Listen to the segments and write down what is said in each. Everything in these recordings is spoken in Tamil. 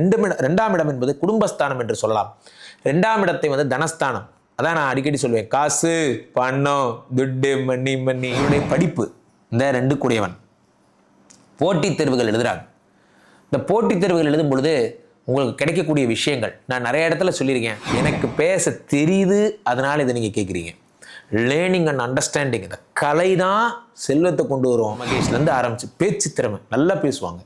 ரெண்டு ரெண்டாம் இடம் என்பது குடும்பஸ்தானம் என்று சொல்லலாம். ரெண்டாம் இடத்தை வந்து தனஸ்தானம். அதான் நான் அடிக்கடி சொல்லுவேன். காசு பணம் துட்டு மணி மணி இவனுடைய படிப்பு. இந்த ரெண்டு கூடியவன் போட்டித் தேர்வுகள் எழுதுறாங்க. இந்த போட்டித் தேர்வுகள் எழுதும் பொழுது உங்களுக்கு கிடைக்கக்கூடிய விஷயங்கள். நான் நிறைய இடத்துல சொல்லியிருக்கேன். எனக்கு பேச தெரியுது. அதனால் இதை நீங்கள் கேட்குறீங்க லேர்னிங் அண்ட் அண்டர்ஸ்டாண்டிங் இந்த கலை தான் செல்வத்தை கொண்டு வரும் மகேஷ்லேருந்து ஆரம்பிச்சு பேச்சு திறமை. நல்லா பேசுவாங்க.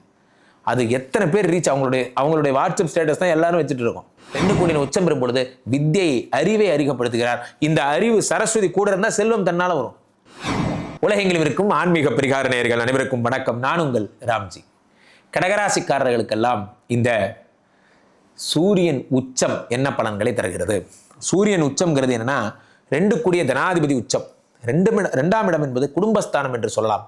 அது எத்தனை பேர் ரீச் அவங்களுடைய அவங்களுடைய வாட்ஸ்அப் ஸ்டேட்டஸ் தான் எல்லாரும் வச்சுட்டு இருக்கோம். ரெண்டு கோடியின் உச்சம் பெறும் பொழுது வித்தியை அறிவை அறிகப்படுத்துகிறார் இந்த அறிவு சரஸ்வதி கூட இருந்தால் செல்வம் தன்னால் வரும். உலகெங்கிலும் இருக்கும் ஆன்மீக பரிகார நேயர்கள் அனைவருக்கும் வணக்கம். நான் உங்கள் ராம்ஜி. கடகராசிக்காரர்களுக்கெல்லாம் இந்த சூரியன் உச்சம் என்ன பலன்களை தருகிறது? சூரியன் உச்சம்ங்கிறது என்னன்னா ரெண்டு கூடிய தனாதிபதி உச்சம். ரெண்டு ரெண்டாம் இடம் என்பது குடும்பஸ்தானம் என்று சொல்லலாம்.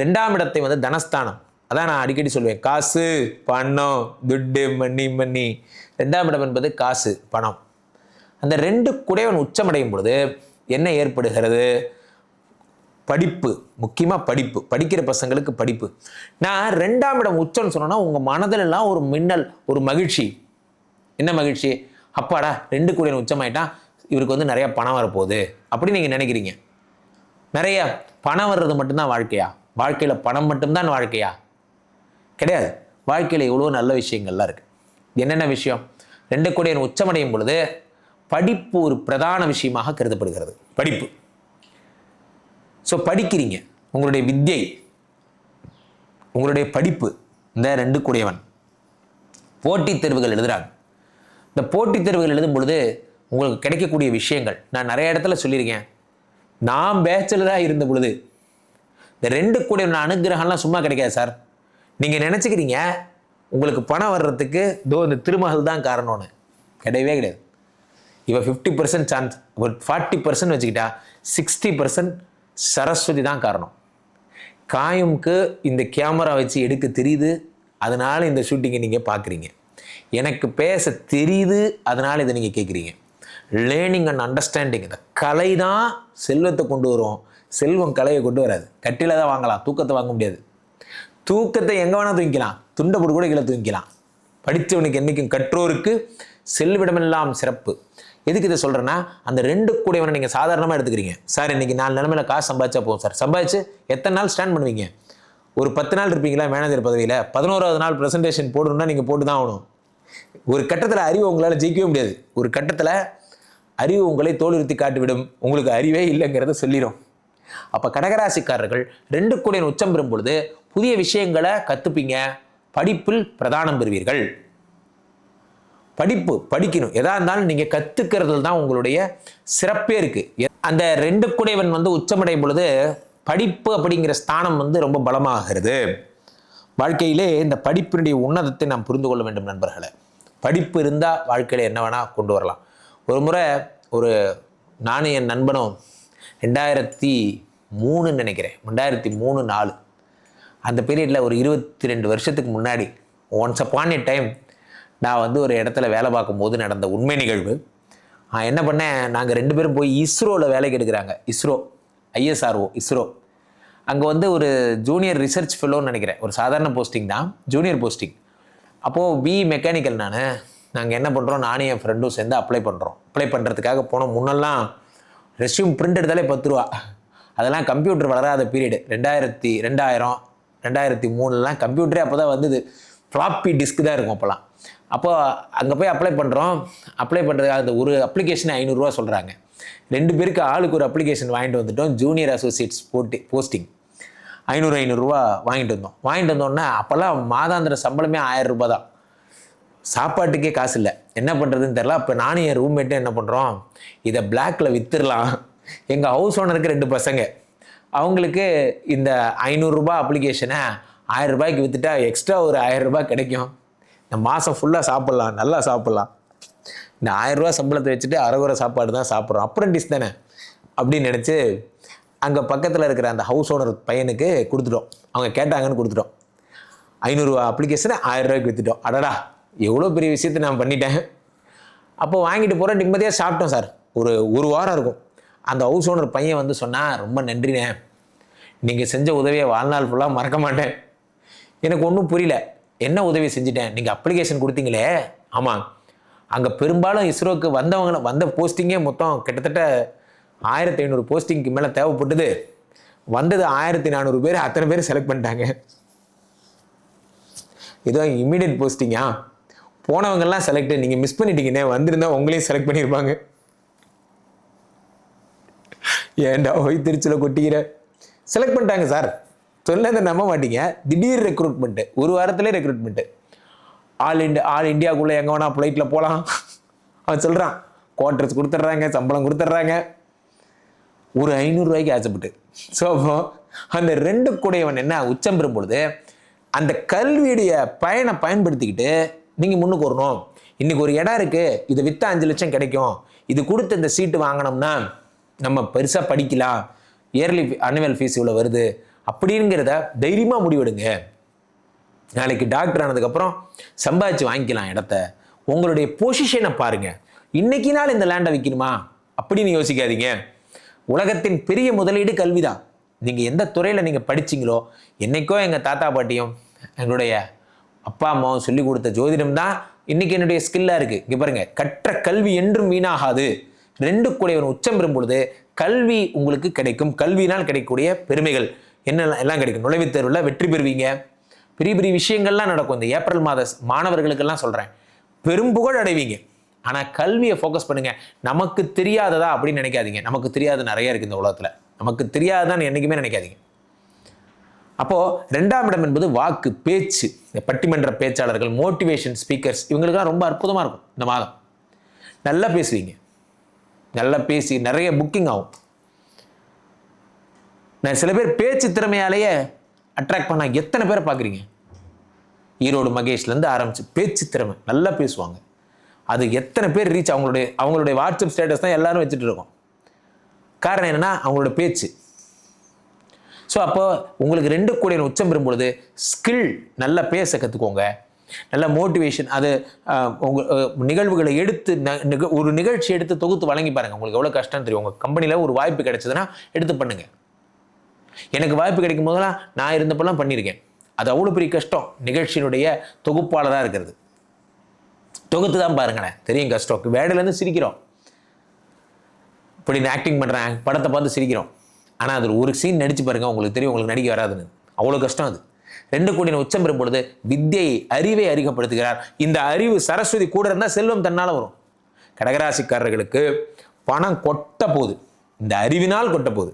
ரெண்டாம் இடத்தை வந்து தனஸ்தானம். அதான் நான் அடிக்கடி சொல்லுவேன் காசு பணம் துட்டு மணி மணி. ரெண்டாம் இடம் என்பது காசு பணம். அந்த ரெண்டு குடையவன் உச்சமடையும் பொழுது என்ன ஏற்படுகிறது? படிப்பு முக்கியமாக படிப்பு. படிக்கிற பசங்களுக்கு படிப்பு. நான் ரெண்டாம் இடம் உச்சம்னு சொன்னேன்னா உங்கள் மனதிலெல்லாம் ஒரு மின்னல் ஒரு மகிழ்ச்சி. என்ன மகிழ்ச்சி? அப்பாடா ரெண்டு கோடியின் உச்சமாயிட்டான் இவருக்கு வந்து நிறையா பணம் வரப்போகுது. அப்படின்னு நீங்கள் நினைக்கிறீங்க. நிறைய பணம் வர்றது மட்டும்தான் வாழ்க்கையா? வாழ்க்கையில் பணம் மட்டும்தான் வாழ்க்கையா? கிடையாது. வாழ்க்கையில் எவ்வளோ நல்ல விஷயங்கள்லாம் இருக்குது என்னென்ன விஷயம்? ரெண்டு கோடியின் உச்சமடையும் பொழுது படிப்பு ஒரு பிரதான விஷயமாக கருதப்படுகிறது. படிப்பு. ஸோ படிக்கிறீங்க. உங்களுடைய வித்யை உங்களுடைய படிப்பு இந்த ரெண்டு கூடியவன் போட்டித் தேர்வுகள் எழுதுகிறாங்க இந்த போட்டித் தேர்வுகள் எழுதும் பொழுது உங்களுக்கு கிடைக்கக்கூடிய விஷயங்கள் நான் நிறைய இடத்துல சொல்லியிருக்கேன். நான் பேச்சலராக இருந்த பொழுது இந்த ரெண்டு கூடிய அனுகிரகம்லாம் சும்மா கிடைக்காது சார். நீங்கள் நினச்சிக்கிறீங்க உங்களுக்கு பணம் வர்றதுக்கு தோ இந்த திருமகள் தான் காரணம்னு. கிடையவே கிடையாது. இவ ஃபிஃப்டி பர்சன்ட் சான்ஸ் ஒரு ஃபார்ட்டி பர்சன்ட் வச்சுக்கிட்டா சிக்ஸ்டி பர்சன்ட் சரஸ்வதி தான் காரணம். காயம்க்கு இந்த கேமரா வச்சு எடுக்க தெரியுது அதனால இந்த ஷூட்டிங்கை நீங்கள் பார்க்குறீங்க எனக்கு பேச தெரியுது அதனால் இதை நீங்கள் கேட்குறீங்க லேர்னிங் அண்ட் அண்டர்ஸ்டாண்டிங் இந்த கலை தான் செல்வத்தை கொண்டு வரும். செல்வம் கலையை கொண்டு வராது. கட்டில தான் வாங்கலாம் தூக்கத்தை வாங்க முடியாது. தூக்கத்தை எங்கே வேணால் தூங்கிக்கலாம் துண்டை போட்டு கூட கீழே தூங்கிக்கலாம் படித்தவனுக்கு என்றைக்கும் கற்றோருக்கு செல்விடமெல்லாம் சிறப்பு. எதுக்கு இதை சொல்கிறேன்னா அந்த ரெண்டு கூடியவனை நீங்கள் சாதாரணமாக எடுத்துக்கிறீங்க. சார் இன்னைக்கு நாலு நிலமையில காசு சம்பாதிச்சா போதும் சார். சம்பாதிச்சு எத்தனை நாள் ஸ்டாண்ட் பண்ணுவீங்க? ஒரு பத்து நாள் இருப்பீங்களா மேனேஜர் பதவியில்? பதினோராவது நாள் ப்ரெசன்டேஷன் போடணும்னா நீங்கள் போட்டு தான் ஆகணும். ஒரு கட்டத்தில் அறிவு உங்களால் ஜெயிக்கவே முடியாது. ஒரு கட்டத்தில் அறிவு உங்களை தோலுறுத்தி காட்டிவிடும். உங்களுக்கு அறிவே இல்லைங்கிறத சொல்லிடும் அப்போ கடகராசிக்காரர்கள் ரெண்டு கோடியின் உச்சம் பெறும் பொழுது புதிய விஷயங்களை கற்றுப்பீங்க படிப்பில் பிரதானம் பெறுவீர்கள். படிப்பு படிக்கணும். எதா இருந்தாலும் நீங்கள் கற்றுக்கிறதுல தான் உங்களுடைய சிறப்பே இருக்குது அந்த ரெண்டு குடைவன் வந்து உச்சமடையும் பொழுது படிப்பு அப்படிங்கிற ஸ்தானம் வந்து ரொம்ப பலமாகிறது. வாழ்க்கையிலே இந்த படிப்பினுடைய உன்னதத்தை நாம் புரிந்து கொள்ள வேண்டும் நண்பர்களை. படிப்பு இருந்தால் வாழ்க்கையில் என்ன வேணால் கொண்டு வரலாம். ஒரு முறை ஒரு நானும் என் நண்பனும் ரெண்டாயிரத்தி மூணுன்னு நினைக்கிறேன். ரெண்டாயிரத்தி மூணு நாலு. அந்த பீரியடில் ஒரு இருபத்தி ரெண்டு வருஷத்துக்கு முன்னாடி ஒன்ஸ் அப்பான் எ டைம் நான் வந்து ஒரு இடத்துல வேலை பார்க்கும்போது நடந்த உண்மை நிகழ்வு. என்ன பண்ணேன் நாங்கள் ரெண்டு பேரும் போய் இஸ்ரோவில் வேலைக்கு எடுக்கிறாங்க. ISRO I S R O ISRO. அங்கே வந்து ஒரு ஜூனியர் ரிசர்ச் ஃபெல்லோன்னு நினைக்கிறேன். ஒரு சாதாரண போஸ்டிங் தான். ஜூனியர் போஸ்டிங் அப்போது பி மெக்கானிக்கல் நான் நாங்கள் என்ன பண்ணுறோம் நானும் என் ஃப்ரெண்டும் சேர்ந்து அப்ளை பண்ணுறோம் அப்ளை பண்ணுறதுக்காக போனோம். முன்னெல்லாம் ரெஸ்யூம் பிரிண்ட் எடுத்தாலே பத்து ரூபா. அதெல்லாம் கம்ப்யூட்டர் வளராத பீரியடு ரெண்டாயிரத்தி ரெண்டாயிரம் ரெண்டாயிரத்தி மூணுலாம் கம்ப்யூட்டரே அப்போ தான் வந்தது. ஃப்ளாப்பி டிஸ்க் தான் இருக்கும் அப்போலாம். அப்போது அங்கே போய் அப்ளை பண்ணுறோம் அப்ளை பண்ணுறதுக்காக அந்த ஒரு அப்ளிகேஷன் ஐநூறுரூவா சொல்கிறாங்க ரெண்டு பேருக்கு ஆளுக்கு ஒரு அப்ளிகேஷன் வாங்கிட்டு வந்துட்டோம். ஜூனியர் அசோசியேட்ஸ் போட்டி போஸ்டிங் ஐநூறு ஐநூறுரூவா வாங்கிட்டு வந்தோம். வாங்கிட்டு வந்தோன்னா அப்போல்லாம் மாதாந்திர சம்பளமே ஆயிரம் ரூபாய் தான். சாப்பாட்டுக்கே காசு இல்லை. என்ன பண்ணுறதுன்னு தெரில அப்போ நானும் என் ரூம்மேட்டும் என்ன பண்ணுறோம் இதை பிளாக்கில் விற்றுடலாம் எங்கள் ஹவுஸ் ஓனருக்கு ரெண்டு பசங்க. அவங்களுக்கு இந்த ஐநூறுரூபா அப்ளிகேஷனை ஆயிரம் ரூபாய்க்கு விற்றுட்டா எக்ஸ்ட்ரா ஒரு ஆயிரம் ரூபாய் கிடைக்கும். இந்த மாதம் ஃபுல்லாக சாப்பிட்லாம் நல்லா சாப்பிட்லாம். இந்த ஆயிரரூபா சம்பளத்தை வச்சுட்டு அரைகுறை சாப்பாடு தான் சாப்பிட்றோம். அப்ரண்டிஸ் தானே? அப்படின்னு நினச்சி அங்கே பக்கத்தில் இருக்கிற அந்த ஹவுஸ் ஓனர் பையனுக்கு கொடுத்துட்டோம். அவங்க கேட்டாங்கன்னு கொடுத்துட்டோம். ஐநூறுரூவா அப்ளிகேஷனை ஆயிரரூபாய்க்கு விற்றுட்டோம் அடடா எவ்வளோ பெரிய விஷயத்தை நான் பண்ணிட்டேன். அப்போ வாங்கிட்டு போகிறோம் நிம்மதியாக சாப்பிட்டோம் சார். ஒரு ஒரு வாரம் இருக்கும். அந்த ஹவுஸ் ஓனர் பையன் வந்து சொன்னால் ரொம்ப நன்றிண்ணே. நீங்கள் செஞ்ச உதவியை வாழ்நாள் ஃபுல்லாக மறக்க மாட்டேன். எனக்கு ஒன்றும் புரியல. என்ன உதவி செஞ்சிட்டேன்? நீங்கள் அப்ளிகேஷன் கொடுத்தீங்களே. ஆமாம் அங்கே பெரும்பாலும் இஸ்ரோக்கு வந்தவங்க வந்த போஸ்டிங்கே மொத்தம் கிட்டத்தட்ட ஆயிரத்தி ஐநூறு போஸ்டிங்க்கு மேலே தேவைப்பட்டது. வந்தது ஆயிரத்தி நானூறு பேர். அத்தனை பேர் செலக்ட் பண்ணிட்டாங்க. இதுதான் இம்மிடியட் போஸ்டிங்கா போனவங்கெல்லாம் செலக்ட் நீங்கள் மிஸ் பண்ணிட்டீங்கன்னே வந்திருந்தா உங்களையும் செலக்ட் பண்ணியிருப்பாங்க ஏன்டா போய் திருச்சியில் கொட்டிக்கிற? செலக்ட் பண்ணிட்டாங்க சார் சொல்லதை நம்ப மாட்டீங்க. திடீர் ரெக்ரூட்மெண்ட்டு ஒரு வாரத்திலே ரெக்ரூட்மெண்ட்டு ஆல் இண்டியா ஆல் இண்டியாவுக்குள்ளே எங்கே வேணா ஃப்ளைட்டில் போகலாம் அவன் சொல்கிறான் குவார்ட்டர்ஸ் கொடுத்துட்றாங்க சம்பளம் கொடுத்துட்றாங்க. ஒரு ஐநூறுரூவாய்க்கு ஆசைப்பட்டு. ஸோ அப்போ அந்த ரெண்டு கூடையவன் என்ன உச்சம் பெறும் பொழுது அந்த கல்வியுடைய பயனை பயன்படுத்திக்கிட்டு நீங்கள் முன்னுக்கு வரணும். இன்னைக்கு ஒரு இடம் இருக்குது இதை விற்று அஞ்சு லட்சம் கிடைக்கும். இது கொடுத்து இந்த சீட்டு வாங்கினோம்னா நம்ம பெருசாக படிக்கலாம் இயர்லி அனுவல் ஃபீஸ் இவ்வளோ வருது? அப்படிங்கிறத தைரியமாக முடிவெடுங்க. நாளைக்கு டாக்டர் ஆனதுக்கப்புறம் சம்பாதிச்சு வாங்கிக்கலாம் இடத்த. உங்களுடைய பொசிஷனை பாருங்கள் இன்னைக்கு நாள் இந்த லேண்டை விற்கணுமா அப்படின்னு யோசிக்காதீங்க. உலகத்தின் பெரிய முதலீடு கல்வி தான் நீங்கள் எந்த துறையில் நீங்கள் படிச்சீங்களோ என்னைக்கோ எங்கள் தாத்தா பாட்டியும் எங்களுடைய அப்பா அம்மாவும் சொல்லி கொடுத்த ஜோதிடம் தான் இன்னைக்கு என்னுடைய ஸ்கில்லாக இருக்குது இங்கே பாருங்கள் கற்ற கல்வி என்றும் வீணாகாது. ரெண்டு கூடையவன் உச்சம் பெறும் பொழுது கல்வி உங்களுக்கு கிடைக்கும். கல்வியினால் கிடைக்கக்கூடிய பெருமைகள் என்னெல்லாம் எல்லாம் கிடைக்கும்? நுழைவுத் தேர்வில் வெற்றி பெறுவீங்க. பெரிய பெரிய விஷயங்கள்லாம் நடக்கும். இந்த ஏப்ரல் மாத மாணவர்களுக்கெல்லாம் சொல்கிறேன் பெரும் புகழ் அடைவீங்க. ஆனால் கல்வியை ஃபோக்கஸ் பண்ணுங்கள் நமக்கு தெரியாததா அப்படின்னு நினைக்காதீங்க. நமக்கு தெரியாத நிறைய இருக்குது இந்த உலகத்தில். நமக்கு தெரியாததான்னு என்றைக்குமே நினைக்காதீங்க. அப்போது ரெண்டாம் இடம் என்பது வாக்கு பேச்சு. இந்த பட்டிமன்ற பேச்சாளர்கள் மோட்டிவேஷன் ஸ்பீக்கர்ஸ் இவங்களுக்கெல்லாம் ரொம்ப அற்புதமாக இருக்கும் இந்த மாதம். நல்லா பேசுவீங்க. நல்லா பேசி நிறைய புக்கிங் ஆகும். நான் சில பேர் பேச்சு திறமையாலேயே அட்ராக்ட் பண்ண எத்தனை பேரை பார்க்குறீங்க? ஈரோடு மகேஷ்லேருந்து ஆரம்பிச்சு பேச்சு திறமை நல்லா பேசுவாங்க. அது எத்தனை பேர் ரீச் அவங்களுடைய அவங்களுடைய வாட்ஸ்அப் ஸ்டேட்டஸ் தான் எல்லாரும் வச்சுட்டு இருக்கோம். காரணம் என்னென்னா அவங்களோட பேச்சு. ஸோ அப்போ உங்களுக்கு ரெண்டு கூடிய உச்சம் பெறும்பொழுது ஸ்கில் நல்லா பேச கற்றுக்கோங்க நல்ல மோட்டிவேஷன் அது உங்கள் நிகழ்வுகளை எடுத்து ஒரு நிகழ்ச்சி எடுத்து தொகுத்து வழங்கி பாருங்கள் உங்களுக்கு எவ்வளோ கஷ்டம் தெரியும். உங்கள் கம்பெனியில் ஒரு வாய்ப்பு கிடைச்சதுன்னா எடுத்து பண்ணுங்கள் எனக்கு வாய்ப்பு கிடைக்கும் போதெல்லாம் நான் இருந்தப்பெல்லாம் பண்ணியிருக்கேன். அது அவ்வளோ பெரிய கஷ்டம். நிகழ்ச்சியினுடைய தொகுப்பாளராக இருக்கிறது. தொகுத்து தான் பாருங்களேன். தெரியும் கஷ்டம். வேடையிலேருந்து சிரிக்கிறோம். இப்படி நான் ஆக்டிங் பண்ணுறேன் படத்தை பார்த்து சிரிக்கிறோம். ஆனால் அதில் ஒரு சீன் நடிச்சு பாருங்கள் உங்களுக்கு தெரியும். உங்களுக்கு நடிக்க வராதுன்னு. அவ்வளோ கஷ்டம் அது. ரெண்டு கோடியின் உச்சம் பெறும் பொழுது வித்தியை அறிவை அறிமுகப்படுத்துகிறார். இந்த அறிவு சரஸ்வதி கூட இருந்தால் செல்வம் தன்னால் வரும். கடகராசிக்காரர்களுக்கு பணம் கொட்ட போகுது. இந்த அறிவினால் கொட்ட போகுது.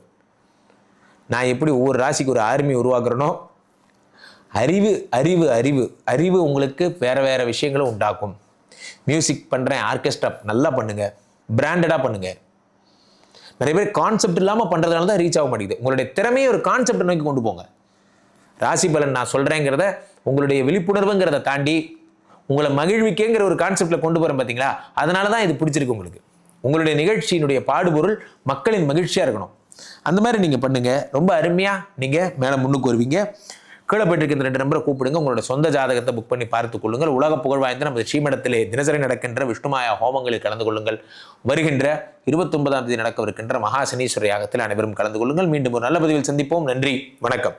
நான் எப்படி ஒவ்வொரு ராசிக்கு ஒரு ஆர்மி உருவாக்குறேனோ அறிவு அறிவு அறிவு அறிவு உங்களுக்கு வேற வேற விஷயங்களும் உண்டாக்கும். மியூசிக் பண்ணுறேன் ஆர்கெஸ்ட்ரா நல்லா பண்ணுங்க. பிராண்டடாக பண்ணுங்க. நிறைய பேர் கான்செப்ட் இல்லாமல் பண்ணுறதுனால தான் ரீச் ஆக மாட்டேங்குது. உங்களுடைய திறமையை ஒரு கான்செப்ட் நோக்கி கொண்டு போங்க. ராசி பலன் நான் சொல்கிறேங்கிறத உங்களுடைய விழிப்புணர்வுங்கிறத தாண்டி உங்களை மகிழ்விக்கேங்கிற ஒரு கான்செப்டில் கொண்டு போகிறேன் பார்த்தீங்களா அதனால தான் இது பிடிச்சிருக்கு உங்களுக்கு. உங்களுடைய நிகழ்ச்சியினுடைய பாடுபொருள் மக்களின் மகிழ்ச்சியாக இருக்கணும். அந்த மாதிரி நீங்கள் பண்ணுங்கள் ரொம்ப அருமையாக நீங்கள் மேலே முன்னுக்கு வருவீங்க. கீழே போயிட்டு இந்த ரெண்டு நம்பரை கூப்பிடுங்க. உங்களோட சொந்த ஜாதகத்தை புக் பண்ணி பார்த்துக் கொள்ளுங்கள். உலக புகழ் வாய்ந்த நமது ஸ்ரீமடத்திலே தினசரி நடக்கின்ற விஷ்ணுமாயா ஹோமங்களில் கலந்து கொள்ளுங்கள். வருகின்ற இருபத்தொன்பதாம் தேதி நடக்கவிருக்கின்ற மகா சனீஸ்வர யாகத்தில் அனைவரும் கலந்து கொள்ளுங்கள். மீண்டும் ஒரு நல்ல பதிவில் சந்திப்போம். நன்றி. வணக்கம்.